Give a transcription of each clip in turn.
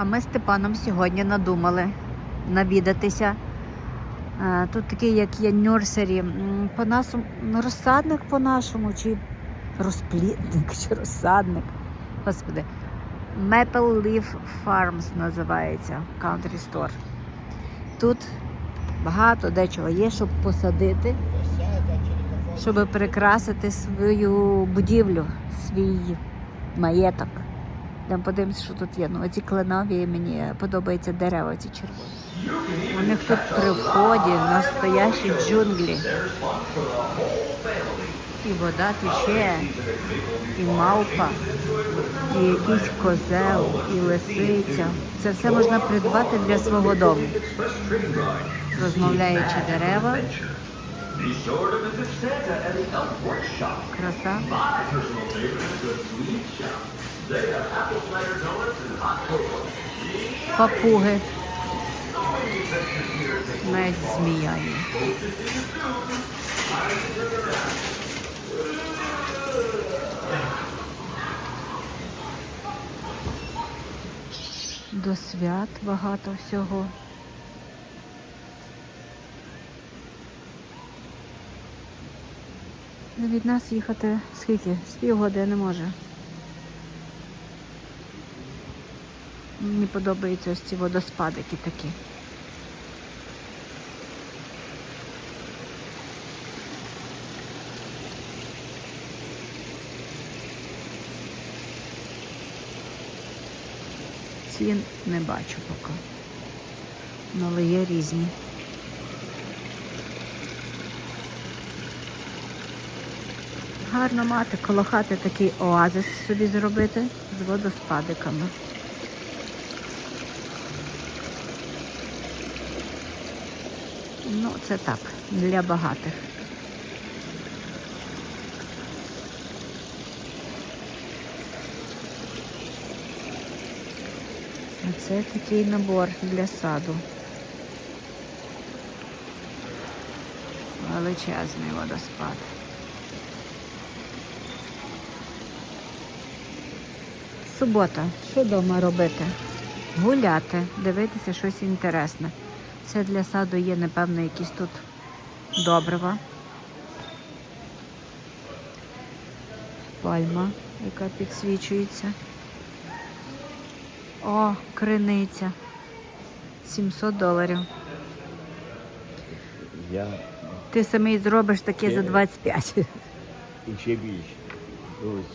А ми з Степаном сьогодні надумали навідатися. Е, Тут такий, як є нюрсері, по нашому ну, розсадник по-нашому, чи розплідник, чи розсадник. Господи. Maple Leaf Farms називається Country Store. Тут багато дечого є, щоб посадити, щоб прикрасити свою будівлю, свій маєток. Там подивимося, що тут є. Ну, оці кленові мені подобаються дерева, ці червоні. У них тут при вході настоящі джунглі. І вода тече, і мавпа, і якийсь козел, і лисиця. Це все можна придбати для свого дому. Розмовляючи дерева. Краса. Папуги. Навіть змія є. До свят багато всього. Від нас їхати скільки? З півгодини може. Мені подобаються ось ці водоспадики такі. Цін не бачу поки. Ну, Але є різні. Гарно мати коло хати такий оазис собі зробити з водоспадиками. Ну, це так, для багатих. Це такий набор для саду. Величезний водоспад. Субота. Що вдома робити? Гуляти, дивитися щось інтересне. Це для саду є, напевно, якісь тут добрива. Пальма, яка підсвічується. О, криниця. 700 доларів. Я Ти самий зробиш таке за 25. і ще більше.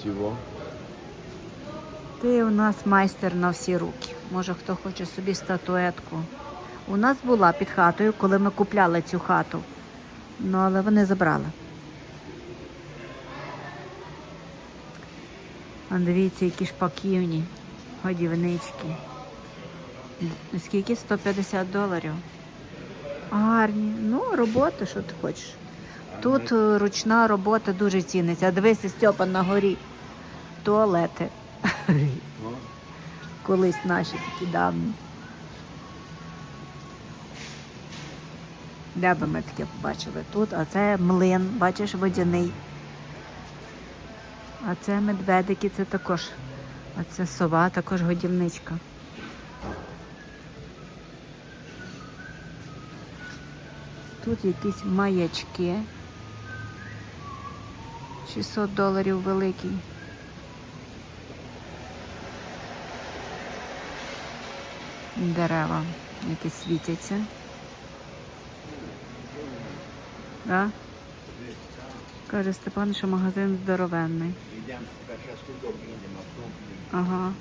Цього. Ти у нас майстер на всі руки. Може, хто хоче собі статуетку. У нас була під хатою, коли ми купляли цю хату. Ну, але вони забрали. А дивіться, які шпаківні, годівнички. Скільки? 150 доларів. Гарні. Ну, робота, що ти хочеш. Тут е, ручна робота дуже ціниться. Дивися, Стьопа на горі. Туалети. Колись наші такі давні. Де би ми таке побачили тут, а це млин, бачиш, водяний. А це медведики, це також. А це сова, також годівничка. Тут якісь маячки. 600 доларів великий. Дерева, які світяться. Да? Каже Степан, що магазин здоровенний. Ага.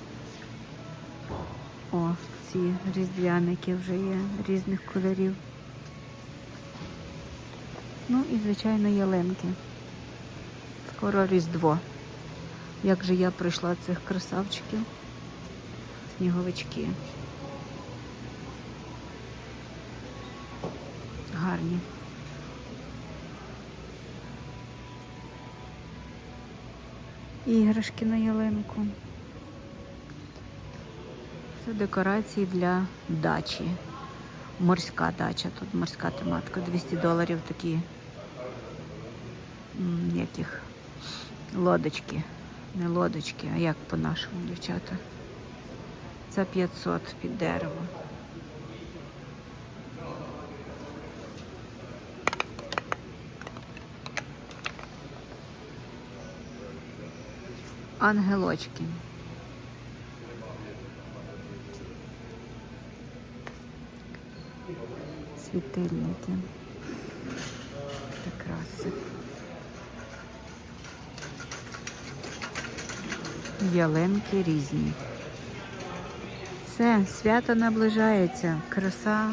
О, ці різдвяники вже є різних кольорів. Ну і, звичайно, ялинки. Скоро Різдво. Як же я пройшла цих красавчиків? Сніговички. Гарні. Іграшки на ялинку. Це декорації для дачі. Морська дача. Тут морська тематика. 200 доларів такі яких лодочки. Не лодочки, а як по-нашому, дівчата. Це 500 під дерево. Ангелочки. Світильники. Прикраси. Ялинки різні. Все, свято наближається, краса.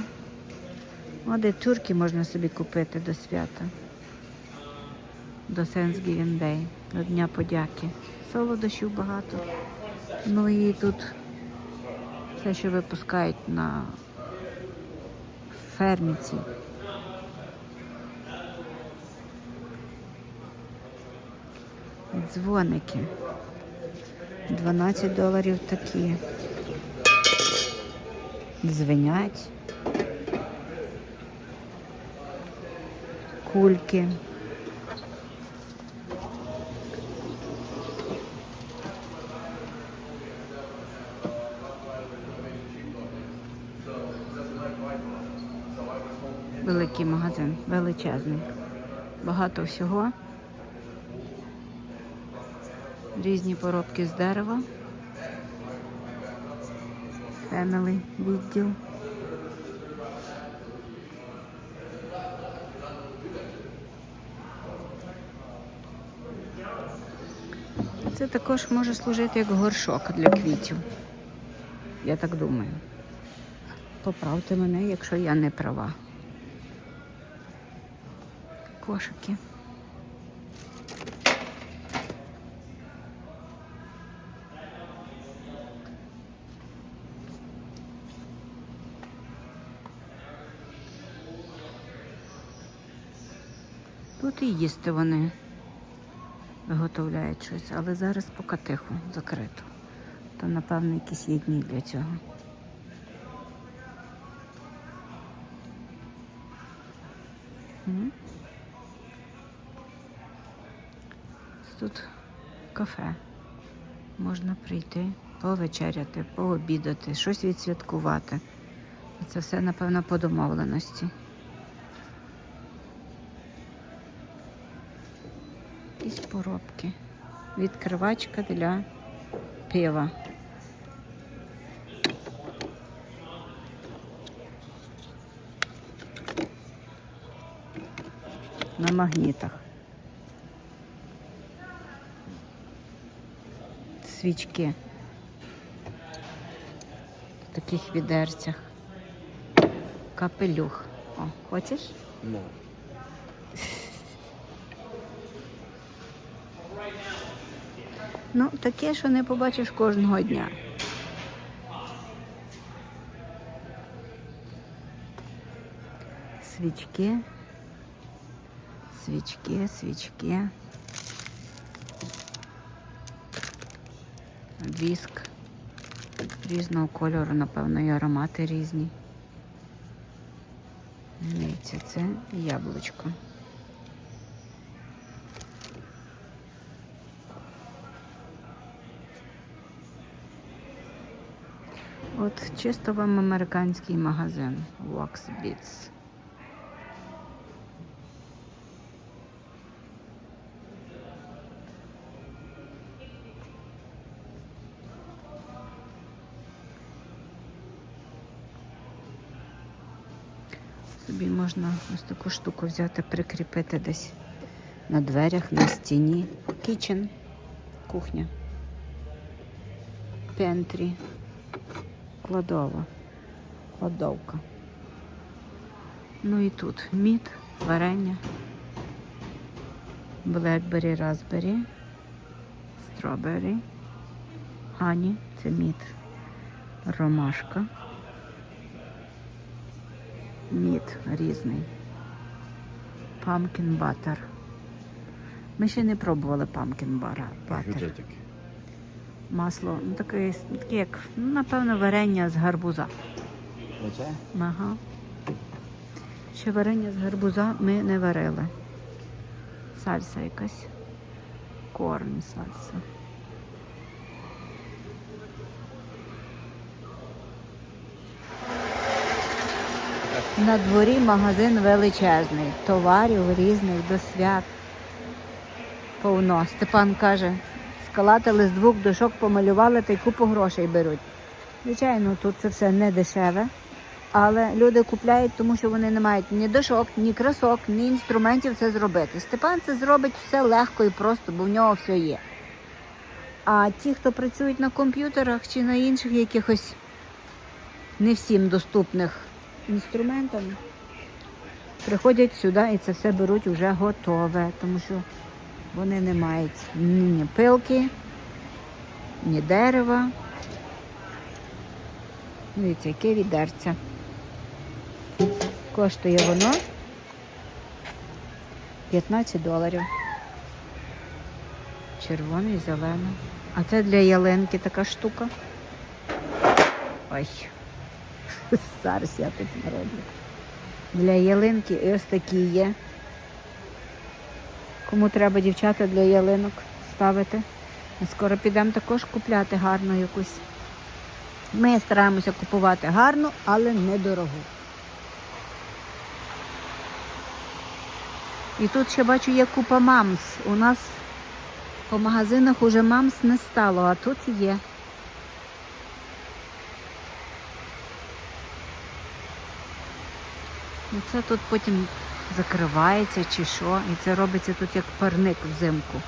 О, де турки можна собі купити до свята. До Thanksgiving Day, до Дня подяки. Солодощів багато. Ну і тут все, що випускають на ферміці. Дзвоники. 12 доларів такі. Дзвенять. Кульки. Великий магазин, величезний. Багато всього. Різні поробки з дерева. Family відділ. Це також може служити як горшок для квітів. Я так думаю. Поправте мене, якщо я не права. Кошики. Тут і їсти вони виготовляють щось, але зараз поки тихо, закрито. То, напевно, якісь є дні для цього. М. Тут кафе. Можна прийти, повечеряти, пообідати, щось відсвяткувати. Це все, напевно, по домовленості. Якісь поробки. Відкривачка для пива. На магнітах. Свічки. В таких відерцях. Капелюх. О, хочеш? Ну. Ну, таке, що не побачиш кожного дня. Свічки, свічки, свічки. Віск різного кольору, напевно, і аромати різні. Дивіться, це яблучко. От чисто вам американський магазин Wax Beats. Собі можна ось таку штуку взяти, прикріпити десь на дверях, на стіні. Kitchen, кухня. Пентрі. Кладова, кладовка. Ну і тут мід, варення, блекбері, разбері, стробері, хані, це мід, ромашка, мід різний, памкін батер. Ми ще не пробували батер. таке? Масло, ну таке, таке як, ну, напевно, варення з гарбуза. Оце? Ага. Ще варення з гарбуза ми не варили. Сальса якась. Корн сальса. На дворі магазин величезний, товарів різних до свят. Повно. Степан каже, скалатили з двох дошок, помалювали та й купу грошей беруть. Звичайно, тут це все не дешеве, але люди купляють, тому що вони не мають ні дошок, ні красок, ні інструментів це зробити. Степан це зробить все легко і просто, бо в нього все є. А ті, хто працюють на комп'ютерах чи на інших якихось не всім доступних інструментах, приходять сюди і це все беруть вже готове, тому що вони не мають ні пилки, ні дерева. Дивіться, яке відерце. Коштує воно 15 доларів. Червоний, зелений. А це для ялинки така штука. Ой. Зараз я тут нароблю. Для ялинки ось такі є. Кому треба дівчата для ялинок ставити. Ми скоро підемо також купляти гарну якусь. Ми стараємося купувати гарну, але недорогу. І тут ще бачу є купа мамс. У нас по магазинах уже мамс не стало, а тут є. Ну, Це тут потім закривається чи що. І це робиться тут як парник взимку.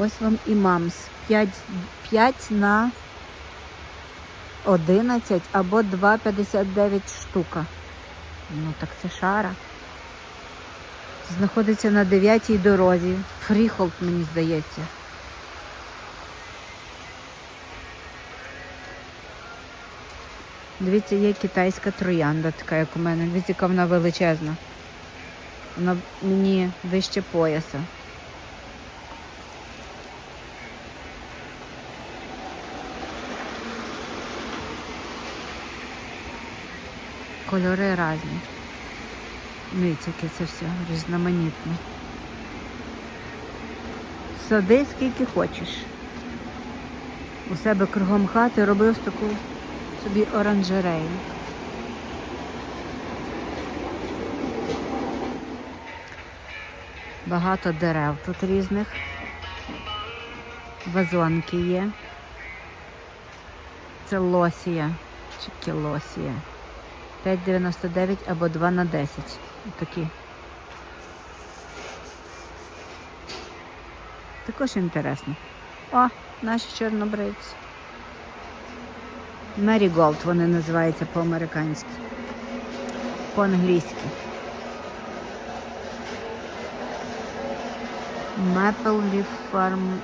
Ось вам і мамс. 5, 5 на 11 або 2,59 штука. Ну так це шара. Знаходиться на 9 дорозі. Фріхолд, мені здається. Дивіться, є китайська троянда, така як у мене. Дивіться, яка вона величезна. Вона мені вище пояса. Кольори різні. Дивіться, яке це все різноманітне. Сади скільки хочеш. У себе кругом хати робив таку собі оранжерею. Багато дерев тут різних. Вазонки є. Це лосія чи кілосія. 5,99 або 2 на 10. Такі. Також інтересно. О, наші чорнобривці. Меріголд вони називаються по-американськи. По-англійськи. Maple Leaf Farm.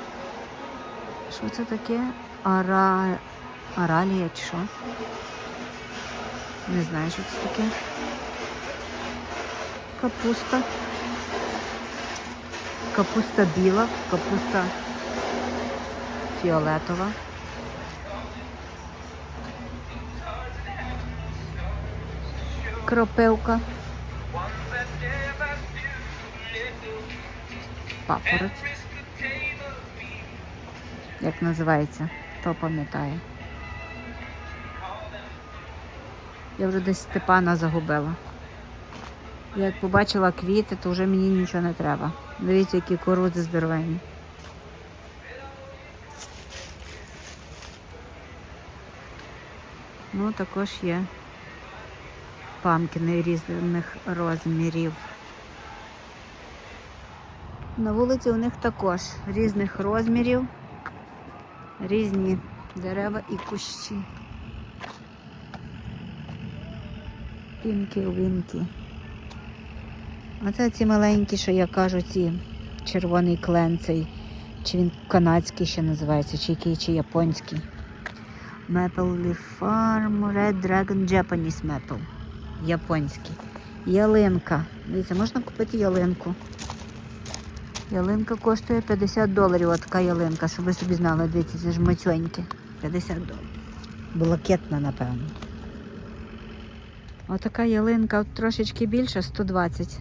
Що це таке? Ара... Аралія чи що? Не знаю, що це таке. Капуста. Капуста біла, капуста фіолетова. Кропивка. Папороть. Як називається, хто пам'ятає. Я вже десь Степана загубила. Як побачила квіти, то вже мені нічого не треба. Дивіться, які короди здоровенні. Ну, також є памкіни різних розмірів. На вулиці у них також різних розмірів, різні дерева і кущі. Пінки-вінки. Оце ці маленькі, що я кажу, ці червоний клен цей. Чи він канадський ще називається, чи який, чи японський. Maple Leaf Farm, Red Dragon Japanese Maple. Японський. Ялинка. Дивіться, можна купити ялинку. Ялинка коштує 50 доларів, от така ялинка, щоб ви собі знали, дивіться, це ж мацьоньки. 50 доларів. Блакитна, напевно. Отака ялинка трошечки більша, 120.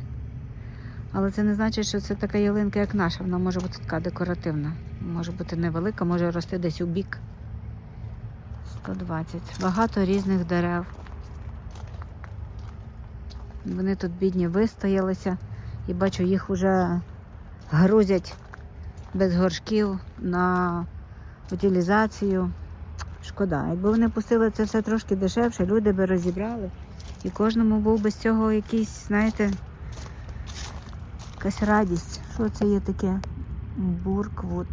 Але це не значить, що це така ялинка, як наша. Вона може бути така декоративна. Може бути невелика, може рости десь у бік. 120. Багато різних дерев. Вони тут бідні вистоялися і бачу, їх вже грузять без горшків на утилізацію. Шкода. Якби вони пустили це все трошки дешевше, люди би розібрали. І кожному був би з цього якийсь, знаєте, якась радість. Що це є таке? Бурквуд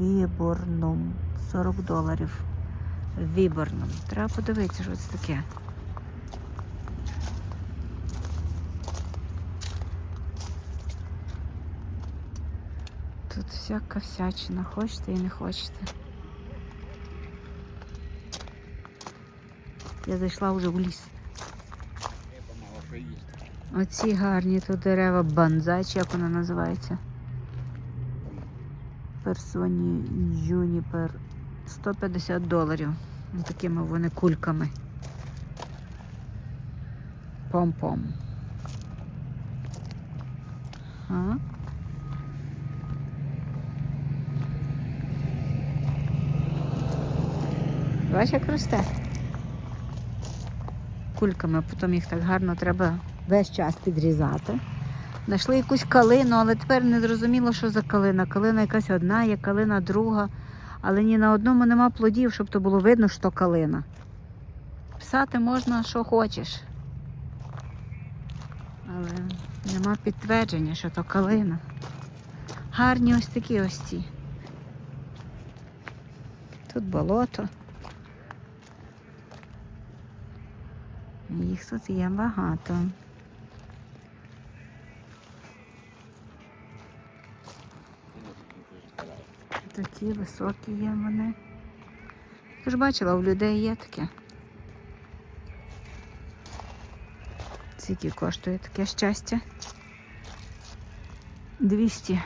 Віборнум. 40 доларів. Віборнум. Треба подивитися, що це таке. Тут всяка всячина, хочете і не хочете. Я зайшла вже в ліс. Оці гарні тут дерева банзай, як вона називається. Персоні Юніпер 150 доларів. Такими вони кульками. Пом-пом. А? Бачиш, як росте. Кульками, потім їх так гарно треба весь час підрізати. Знайшли якусь калину, але тепер не зрозуміло, що за калина. Калина якась одна, є калина друга, але ні на одному нема плодів, щоб то було видно, що калина. Писати можна, що хочеш. Але нема підтвердження, що то калина. Гарні ось такі ось ці. Тут болото. Їх тут є багато. Такі високі є вони. Ти ж бачила, у людей є таке. Скільки коштує таке щастя? 200.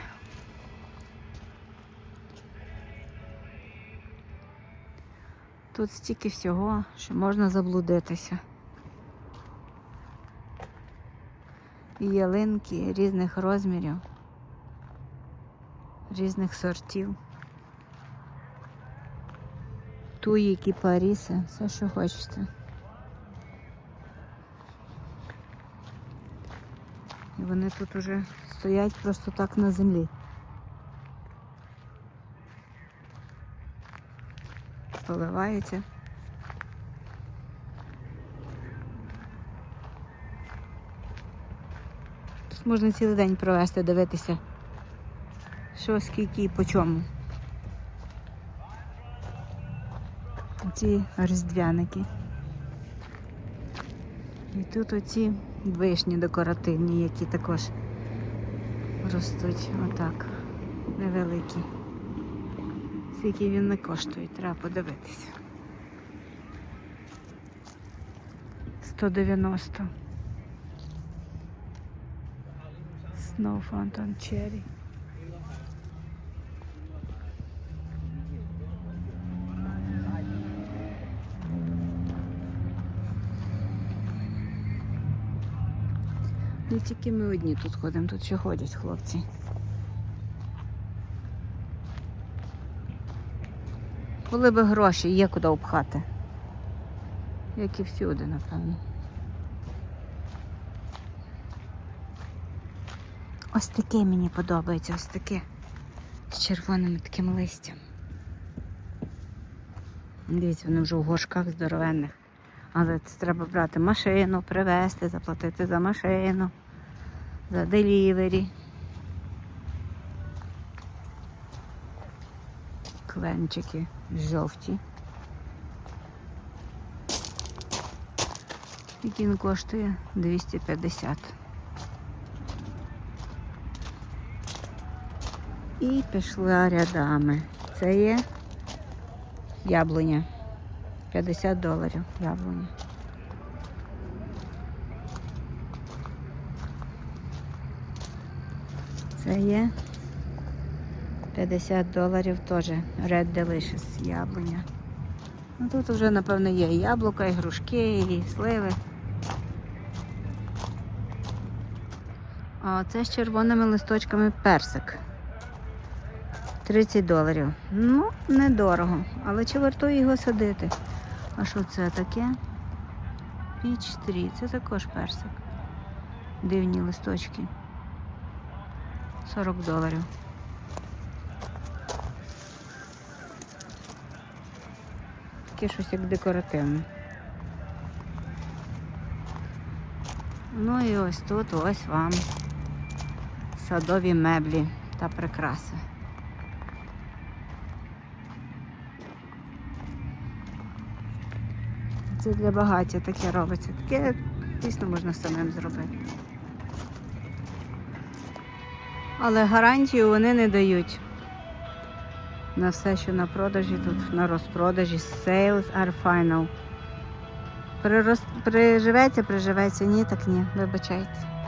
Тут стільки всього, що можна заблудитися. І ялинки різних розмірів, різних сортів. Туї, кіпаріси, все, що хочете. І вони тут уже стоять просто так на землі. Поливаються. Можна цілий день провести, дивитися, що скільки і по чому. Ці різдвяники. І тут оці вишні декоративні, які також ростуть отак, невеликі. Скільки він не коштує, треба подивитися. 190. Snow Fountain Cherry. Не тільки ми одні тут ходимо, тут ще ходять хлопці. Були би гроші, є куди обхати. Як і всюди, напевно. Ось таке мені подобається, ось таке. З червоним таким листям. Дивіться, вони вже в горшках здоровенних. Але це треба брати машину, привезти, заплатити за машину, за делівері. Кленчики жовті. Який він коштує 250. І пішла рядами. Це є яблуня. 50 доларів яблуня. Це є 50 доларів теж Red Delicious яблуня. Ну тут вже, напевно, є і яблука, і грушки, і сливи. А це з червоними листочками персик. 30 доларів. Ну, недорого. Але чи вартує його садити? А що це таке? Піч 3, це також персик. Дивні листочки. 40 доларів. Таке щось як декоративне. Ну і ось тут ось вам садові меблі та прикраси. Це для багаття таке робиться. Таке дійсно можна самим зробити. Але гарантію вони не дають. На все, що на продажі, тут на розпродажі sales are final. Прирос... Приживеться, приживеться, ні, так ні, вибачайте.